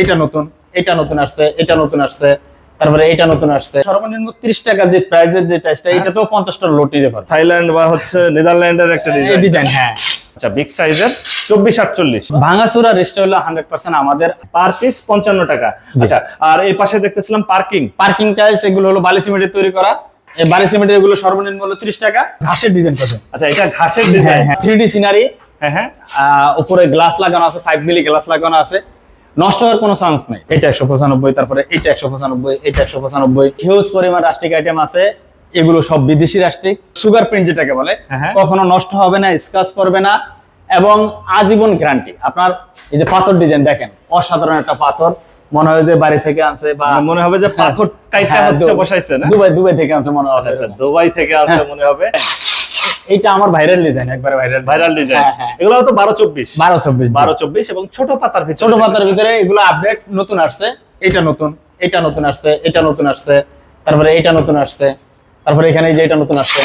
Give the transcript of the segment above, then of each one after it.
এটা নতুন এটা নতুন আসছে এটা নতুন আসছে তারপরে এটা নতুন আসছে। সর্বনিম্ন ত্রিশ টাকা যে প্রাইজের যে টাইসটা এটা তো পঞ্চাশটা লোট নিতে পারবে। থাইল্যান্ড বা হচ্ছে নেদারল্যান্ডের একটা ডিজাইন ডিজাইন হ্যাঁ। আচ্ছা বিগ সাইজের চব্বিশ আটচল্লিশ। ভাঙাচুরা রেস্ট হলো হান্ড্রেড পার্সেন্ট আমাদের পার পিস পঞ্চান্ন টাকা। আচ্ছা আর এই পাশে দেখতেছিলাম পার্কিং পার্কিং টাইলস এগুলো হলো বালি তৈরি করা। এই বালি সিমেন্টের এগুলো সর্বনিম্ন হলো ত্রিশ টাকা। ঘাসের ডিজাইন করছে। আচ্ছা এটা ঘাসের হ্যাঁ ডিজাইন হ্যাঁ। থ্রি ডি সিনারি হ্যাঁ হ্যাঁ। উপরে গ্লাস লাগানো আছে ফাইভ মিলি গ্লাস লাগানো আছে। নষ্ট হওয়ার কোনো চান্স নেই। এটা একশো পঁচানব্বই তারপরে এটা একশো পঁচানব্বই এটা একশো পঁচানব্বই। হিউজ পরিমাণ রাষ্ট্রিক আইটেম আছে। এগুলো সব বিদেশি রাষ্ট্রিক সুগার প্রিন্ট যেটাকে বলে হ্যাঁ, হ্যাঁ। কখনো নষ্ট হবে না স্কাচ পড়বে না। এবং আজীবন গ্যারান্টি আপনার এই যে পাথর ডিজাইন দেখেন অসাধারণ একটা পাথর। মনে হয় যে বাড়ি থেকে আনছে বা মনে হবে যে পাথর টাইপটা হ্যাঁ, হচ্ছে বসাইছে না? দুবাই দুবাই থেকে আনছে মনে হয়। আচ্ছা আচ্ছা দুবাই থেকে আসছে মনে হবে। এইটা আমার ভাইরাল ডিজাইন একবারে ভাইরাল ভাইরাল ডিজাইন হ্যাঁ, হ্যাঁ। এগুলো তো বারো চব্বিশ। বারো চব্বিশ। বারো চব্বিশ এবং ছোট পাতার ভিতরে। ছোট পাতার ভিতরে এগুলো আপডেট নতুন আসছে। এটা নতুন এটা নতুন আসছে এটা নতুন আসছে তারপরে এটা নতুন আসছে তারপরে এখানে যে এটা নতুন আসছে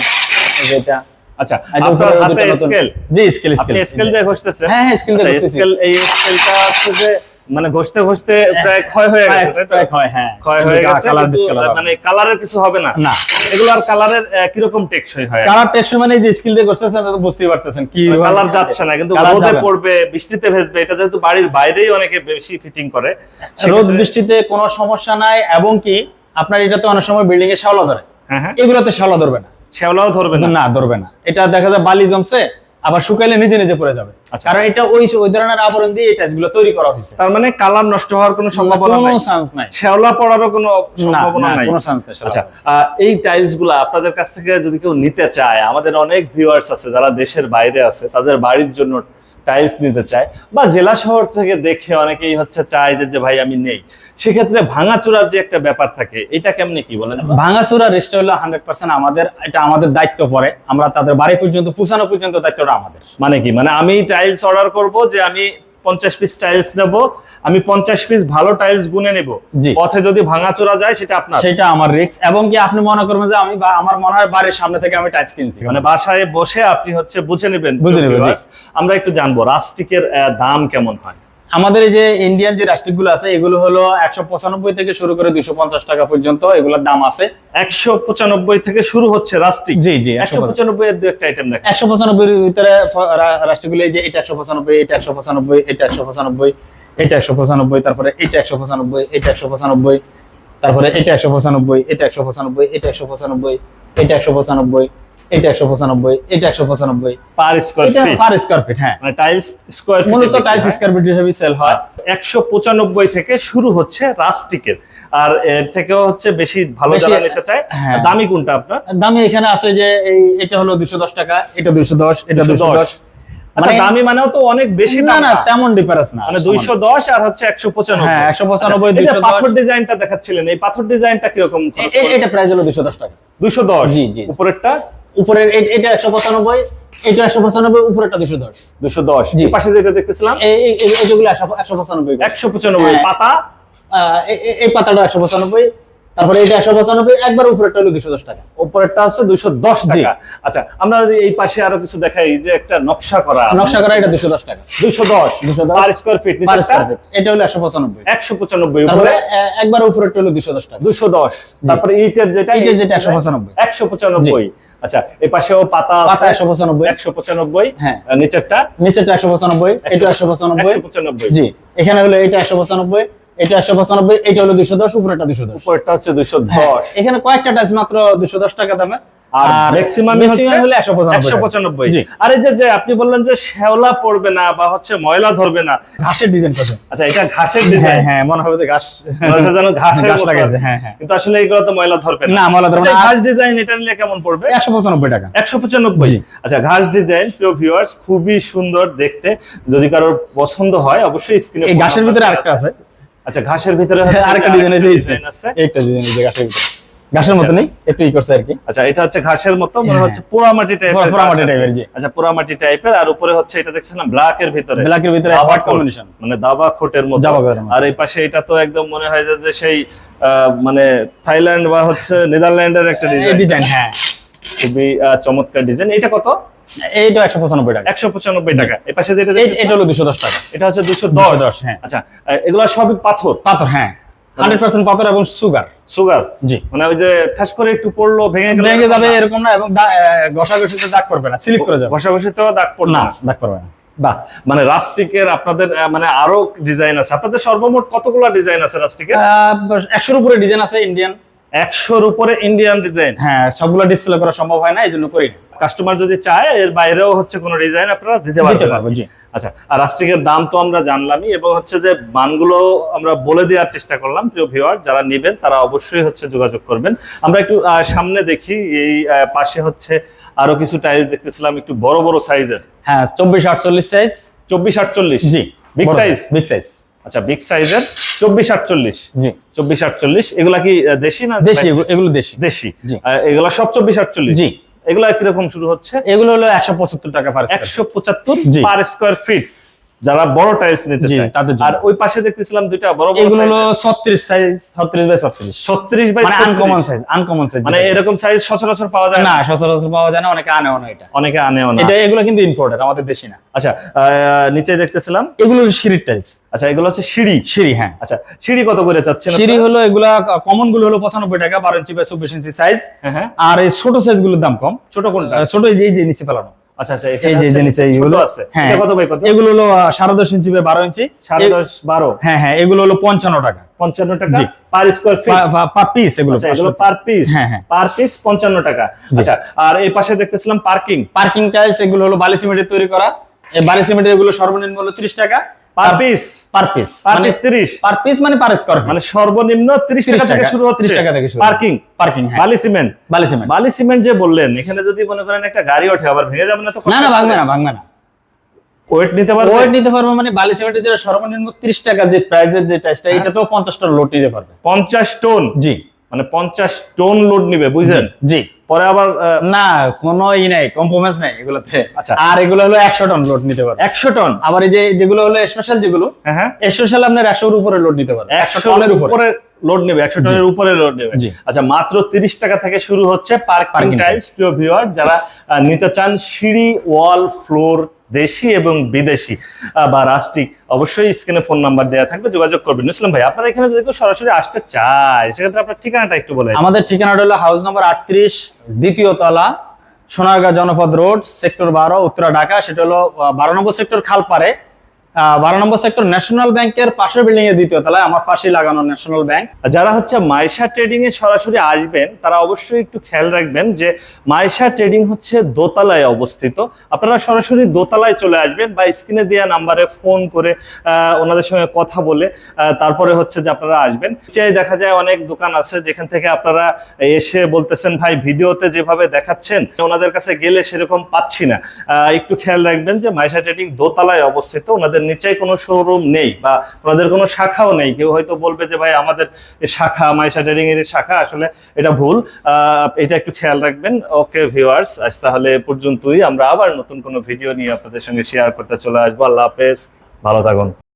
এটা। আচ্ছা এই আপনার হাতে স্কেল জি স্কেল স্কেল স্কেল দিয়ে ঘষতেছেন হ্যাঁ, হ্যাঁ, দিয়ে আচ্ছা, ঘষতেছি। এই স্কেলটা হচ্ছে যে মানে ঘষতে ঘষতে প্রায় ক্ষয় হয়ে গেছে প্রায় ক্ষয়, হ্যাঁ। ক্ষয় হয়ে গেছে কালার ডিসকালার মানে কালারের কিছু হবে না। না। এগুলো আর কালারের কীরকম টেকসই হয়? কালার টেক্সচার মানে যে স্কিল দিয়ে করতেছেন তো বুঝতেই পারতেছেন কি কালার যাচ্ছে না কিন্তু রোদে পড়বে বৃষ্টিতে ভেজবে এটা যেহেতু বাড়ির বাইরেই অনেকে বেশি ফিটিং করে রোদ বৃষ্টিতে কোনো সমস্যা নাই এবং কি আপনার এটাতে অনেক সময় বিল্ডিং এ শ্যাওলা ধরে। হ্যাঁ হ্যাঁ। এগুলোতে শ্যাওলা ধরবে না। শ্যাওলাও ধরবে না। না ধরবে না। এটা দেখা যায় বালি জমছে আবার শুকাইলে নিজে নিজে পড়ে যাবে। আচ্ছা। কারণ এটা ওই ওই ধরনের আবরণ দিয়ে এই টাইলসগুলো তৈরি করা হয়েছে। তার মানে কালার নষ্ট হওয়ার কোনো সম্ভাবনা কোনো নাই। চান্স নাই। শ্যাওলা পড়ারও কোনো সম্ভাবনা নাই। কোনো চান্স নাই আচ্ছা এই টাইলসগুলা আপনাদের কাছ থেকে যদি কেউ নিতে চায় আমাদের অনেক ভিউয়ার্স আছে যারা দেশের বাইরে আছে তাদের বাড়ির জন্য টাইলস নিতে চায় বা জেলা শহর থেকে দেখে অনেকেই হচ্ছে চায় যে ভাই আমি নেই। সেক্ষেত্রে ভাঙাচোরার যে একটা ব্যাপার থাকে এটা কেমনি কি বলেন? ভাঙাচোরা রেস্ট হলো হান্ড্রেড পার্সেন্ট আমাদের এটা আমাদের দায়িত্ব পড়ে। আমরা তাদের বাড়ি পর্যন্ত পৌঁছানো পর্যন্ত দায়িত্বটা আমাদের। মানে কি? মানে আমি টাইলস অর্ডার করব যে আমি পঞ্চাশ পিস টাইলস নেব। আমি পঞ্চাশ পিস ভালো টাইলস গুনে নেব। পথে যদি ভাঙাচোরা যায় সেটা আপনার। সেটা আমার রিক্স এবং কি আপনি মনে করবেন যে আমি আমার মনে হয় বাড়ির সামনে থেকে আমি টাইলস কিনছি? মানে বাসায় বসে আপনি হচ্ছে বুঝে নেবেন বুঝে নেবেন, আমরা একটু জানব রাস্টিকের দাম কেমন হয়? আমাদের এই যে ইন্ডিয়ান যে রাষ্ট্রিকগুলো আছে এগুলো হলো একশো পঁচানব্বই থেকে শুরু করে পঞ্চাশ টাকা পর্যন্ত এগুলোর দাম আছে একশো পঁচানব্বই থেকে শুরু হচ্ছে রাস্টিক জি জি একশো পঁচানব্বই এর দু একটা আইটেম দেখা একশো পঁচানব্বই ভিতরে রাষ্ট্রগুলো যে এটা একশো পঁচানব্বই এটা একশো পঁচানব্বই এটা একশো পঁচানব্বই এটা একশো পঁচানব্বই তারপরে এটা একশো পঁচানব্বই এটা একশো পঁচানব্বই তারপরে এটা একশো পঁচানব্বই এটা একশো পঁচানব্বই এটা একশো পঁচানব্বই এটা একশো পঁচানব্বই এটা একশো পঁচানব্বই এটা একশো পঁচানব্বই। Per square feet per square feet হ্যাঁ। মানে টাইলস স্কোয়ার মূলত টাইলস স্কোয়ার ফিট হিসেবে সেল হয়। একশো পঁচানব্বই থেকে শুরু হচ্ছে রাস্টিকের আর এর থেকেও হচ্ছে বেশি ভালো যারা নিতে চায় হ্যাঁ। দামি কোনটা আপনার? দামি এখানে আছে যে এই এটা হলো দুশো দশ টাকা এটা আচ্ছা মানে- দামি মানেও তো অনেক বেশি না না। তেমন ডিফারেন্স না মানে দুইশো দশ আর হচ্ছে একশো পঁচানব্বই। হ্যাঁ, 195, এই 210 পাথর ডিজাইনটা দেখাচ্ছিলেন এই পাথর ডিজাইনটা এটা প্রাইস হলো দুশো দশ টাকা। দুশো দশ? জি, জি, জি। উপরেরটা? উপরের এটা একশো পঁচানব্বই এটা একশো পঁচানব্বই উপরেরটা দুশো দশ। দুশো দশ। জি। পাশে যেটা দেখতেছিলাম এই- এই- এই- এইগুলো একশো পঁচানব্বই একশো পঁচানব্বই। পাতা? এই পাতাটা একশো পঁচানব্বই। তারপরে এটা একশো পঁচানব্বই একবার উপরেরটা হলো দুশো দশ টাকা। উপরেরটা হচ্ছে দুশো দশ টাকা। আচ্ছা আমরা যদি এই পাশে আরও কিছু দেখাই যে একটা নকশা করা। নকশা করা এটা দুশো দশ টাকা। দুশো দশ। 210 per square feet per square feet এটা হলো একশো পঁচানব্বই। একশো পঁচানব্বই উপরে? একবার উপরেরটা হলো দুশো দশ টাকা। দুশো দশ। তারপরে ইটের যেটা ইটের যেটা 195 একশো পঁচানব্বই। আচ্ছা এই পাশেও পাতা পাতা একশো পঁচানব্বই। একশো পঁচানব্বই। হ্যাঁ। নিচেরটা? নিচেরটা একশো পঁচানব্বই এটা একশো পঁচানব্বই। একশো পঁচানব্বই। জি। এখানে হলো এটা একশো পঁচানব্বই। এটা একশো পঁচানব্বই এটা হলো দুশো দশ উপরেটা দুশো দশ। উপরেরটা হচ্ছে দুশো হ্যাঁ, দশ এখানে কয়েকটা টাচ মাত্র দুশো দশ টাকা দামে। আর ম্যাক্সিমাম হলো আর এই যে আপনি বললেন যে শ্যাওলা পড়বে না বা হচ্ছে ময়লা ধরবে না। ঘাসের ডিজাইন আচ্ছা এটা ঘাসের হ্যাঁ ডিজাইন হ্যাঁ মনে হবে যে ঘাস যেন ঘাসের লাগাইছে, হ্যাঁ, হ্যাঁ। কিন্তু আসলে এগুলো তো ময়লা ধরবে না, ময়লা ধরবে আচ্ছা, না। ঘাস ডিজাইন এটা নিলে কেমন পড়বে? একশো পঁচানব্বই টাকা। একশো পঁচানব্বই। জি। আচ্ছা ঘাস ডিজাইন প্রিয় ভিউয়ার্স খুবই সুন্দর দেখতে। যদি কারোর পছন্দ হয় অবশ্যই স্ক্রিনে এই ঘাসের ভিতরে আরেকটা আছে। আচ্ছা ঘাসের ভিতরে হচ্ছে আরেকটা ডিজাইন আছে এই ডিজাইন আছে। একটা ডিজাইন আছে ঘাসের ভিতরে। ঘাসের মতো নেই একটু ই করছে আর কি আচ্ছা এটা হচ্ছে ঘাসের মতো মনে হ্যাঁ। হচ্ছে পোড়ামাটি টাইপের পোড়ামাটি টাইপের, জি। আচ্ছা পোড়ামাটি টাইপের আর উপরে হচ্ছে এটা দেখছিলাম ব্ল্যাক এর ভিতরে। ব্ল্যাকের ভিতরে দাবা হোয়াইট কোট, কম্বিনেশন মানে দাবা খোটের মতো। আর এই পাশে এটা তো একদম মনে হয় যে- সেই মানে থাইল্যান্ড বা হচ্ছে নেদারল্যান্ডের একটা ডিজাইন ডিজাইন হ্যাঁ। খুবই চমৎকার ডিজাইন এটা কত? এইটা একশো পঁচানব্বই টাকা। একশো পঁচানব্বই টাকা। এই পাশে যেটা এটা হলো দুশো দশ টাকা। এটা হচ্ছে দুশো দশ? দশ দশ হ্যাঁ। আচ্ছা এগুলো সবই পাথর? পাথর হ্যাঁ। হান্ড্রেড পার্সেন্ট পাথর এবং সুগার। সুগার? জি। মানে ওই যে ঠাস করে একটু পড়ল ভেঙে গেলো ভেঙে যাবে এরকম না? এবং ঘষা ঘষিতে দাগ করবে না স্লিপ করে যাবে। ঘষাঘষিতেও দাগ পড়ল না দাগ করবে না। বাহ মানে রাস্টিকের আপনাদের মানে আরও ডিজাইন আছে। আপনাদের সর্বমোট কতগুলো ডিজাইন আছে রাস্টিকের? একশোর উপরে ডিজাইন আছে ইন্ডিয়ান একশোর উপরে ইন্ডিয়ান ডিজাইন হ্যাঁ সবগুলো ডিসপ্লে করা সম্ভব হয় না এই জন্য করি কাস্টমার যদি চায় এর বাইরেও হচ্ছে কোনো ডিজাইন আপনারা দিতে পারবেন। জি। আচ্ছা আর রাস্ট্রিকের দাম তো আমরা জানলামই এবং হচ্ছে যে মানগুলো আমরা বলে দেওয়ার চেষ্টা করলাম প্রিয় ভিউয়ার যারা নেবেন তারা অবশ্যই হচ্ছে যোগাযোগ করবেন। আমরা একটু সামনে দেখি এই পাশে হচ্ছে আরও কিছু টাইলস দেখতেছিলাম একটু বড় বড় সাইজের হ্যাঁ চব্বিশ আটচল্লিশ সাইজ চব্বিশ আটচল্লিশ। জি বিগ সাইজ বিগ সাইজ আচ্ছা বিগ সাইজের চব্বিশ আটচল্লিশ। জি। চব্বিশ আটচল্লিশ এগুলা কি দেশি না দেশি এগুলো- এগুলো দেশি। দেশি। এগুলা সব চব্বিশ আটচল্লিশ? জি। এগুলা কীরকম শুরু হচ্ছে? এগুলো হলো একশো পঁচাত্তর টাকা পার একশো পঁচাত্তর পার স্কোয়ার ফিট যারা বড় টাইলস নিতে চায়। আর ওই পাশে দেখতেছিলাম দুইটা বড় বড় এগুলো হলো ছত্রিশ সাইজ ছত্রিশ বাই ছত্রিশ। ছত্রিশ বাই মানে আনকমন সাইজ আনকমন সাইজ মানে এরকম সাইজ সচরাচর পাওয়া যায় না? সচরাচর পাওয়া যায় না অনেকে আনেও না এটা। অনেকে আনেও না। এটা এগুলো কিন্তু ইম্পোর্টেড আমাদের দেশি না। আচ্ছা নিচে দেখতেছিলাম। এগুলো সিঁড়ির টাইলস আচ্ছা এগুলো হচ্ছে সিঁড়ি? সিঁড়ি হ্যাঁ। আচ্ছা সিঁড়ি কত করে চাচ্ছেন সিঁড়ি হলো এগুলা কমনগুলো হলো পঁচানব্বই টাকা বারো ইঞ্চি বাই চব্বিশ ইঞ্চি সাইজ আর এই ছোট সাইজগুলোর দাম কম। ছোট কোনটা? ছোট এই যে এই যে নিচে ফেলানো। আচ্ছা আচ্ছা এই যে এইগুলো আছে। হ্যাঁ কত বাই কত? এগুলো হলো ইঞ্চি বাই ইঞ্চি। হ্যাঁ হ্যাঁ এগুলো হলো পঞ্চান্ন টাকা। পঞ্চান্ন টাকা জি। Per square feet per piece এগুলো এগুলো পার পিস হ্যাঁ, হ্যাঁ। পার পিস পঞ্চান্ন টাকা। আচ্ছা আর এই পাশে দেখতেছিলাম পার্কিং পার্কিং টাইলস এগুলো হলো বালি সিমেন্টের তৈরি করা। এই বালি সিমেন্টের এগুলো সর্বনিম্ন হলো ত্রিশ টাকা। পার পিস পার পিস মানে পার পিস মানে পার স্কোয়ার মানে সর্বনিম্ন 30 টাকা থেকে শুরু হচ্ছে। 30 টাকা থেকে শুরু। পার্কিং পার্কিং হ্যাঁ। বালি সিমেন্ট। বালি সিমেন্ট। বালি সিমেন্ট যে বললেন এখানে যদি মনে করেন একটা গাড়ি ওঠে আবার ভেঙে যাবে না তো না না ভাঙবে না ভাঙবে না। ওয়েট নিতে পারবে? ওয়েট নিতে পারবে মানে বালি সিমেন্টের যেটা সর্বনিম্ন 30 টাকা যে প্রাইজের যে টাইসটা এটা তো 50 টন লোড নিতে পারবে। পঞ্চাশ টন জি। মানে পঞ্চাশ টন লোড নিবে বুঝলেন? জি। পরে আবার না কোনো ই নাই কম্প্রোমাইজ নাই এগুলোতে। আচ্ছা। আর এগুলো হলো 100 টন লোড নিতে পারে একশো টন আবার এই যে যেগুলো হলো স্পেশাল যেগুলো হ্যাঁ হ্যাঁ। স্পেশাল আপনার 100 এর উপরে লোড নিতে পারে 100 একশো টনের উপরে। লোড নেবে একশো টনের উপরে লোড নেবে। আচ্ছা মাত্র তিরিশ টাকা থেকে শুরু হচ্ছে পার্কিং Parking টাইলস প্রিয় ভিউয়ার যারা নিতে চান সিঁড়ি ওয়াল ফ্লোর দেশি এবং বিদেশি বা রাষ্ট্রিক, অবশ্যই স্ক্রিনে ফোন নাম্বার দেওয়া থাকবে, যোগাযোগ করবেন। ইসলাম ভাই, আপনারা এখানে যদি কেউ সরাসরি আসতে চায়, সেক্ষেত্রে আপনার ঠিকানাটা একটু বলে আমাদের ঠিকানাটা হলো হাউস নম্বর আটত্রিশ, দ্বিতীয় তলা, সোনারগাঁ জনপদ রোড সেক্টর বারো, উত্তরা, ঢাকা। সেটা হলো বারো নম্বর সেক্টর খালপাড়ে। বারো নম্বর সেক্টর ন্যাশনাল ব্যাংকের পাশের বিল্ডিং এর দ্বিতীয় তলায়, আমার পাশেই লাগানো ন্যাশনাল ব্যাংক যারা হচ্ছে মাইশা ট্রেডিং এ সরাসরি আসবেন, তারা অবশ্যই একটু খেয়াল রাখবেন যে মাইশা ট্রেডিং হচ্ছে দোতলায় অবস্থিত। আপনারা সরাসরি দোতলায় চলে আসবেন বা স্ক্রিনে দেওয়া নাম্বারে ফোন করে ওনাদের সঙ্গে কথা বলে তারপরে হচ্ছে যে আপনারা আসবেন। চাই দেখা যায় অনেক দোকান আছে, যেখান থেকে আপনারা এসে বলতেছেন, ভাই, ভিডিওতে যেভাবে দেখাচ্ছেন, ওনাদের কাছে গেলে সেরকম পাচ্ছি না। একটু খেয়াল রাখবেন যে মাইশা ট্রেডিং দোতলায় অবস্থিত, ওনাদের নিচে কোনো শোরুম নেই বা ওনাদের কোনো শাখাও নেই। কেউ হয়তো বলবে যে, ভাই, আমাদের শাখা, মাইশা ট্রেডিং এর শাখা, আসলে এটা ভুল। এটা একটু খেয়াল রাখবেন। ওকে ভিউয়ার্স আজ তাহলে পর্যন্তই। আমরা আবার নতুন কোনো ভিডিও নিয়ে আপনাদের সঙ্গে শেয়ার করতে চলে আসব। আল্লাহ হাফেজ। ভালো থাকুন।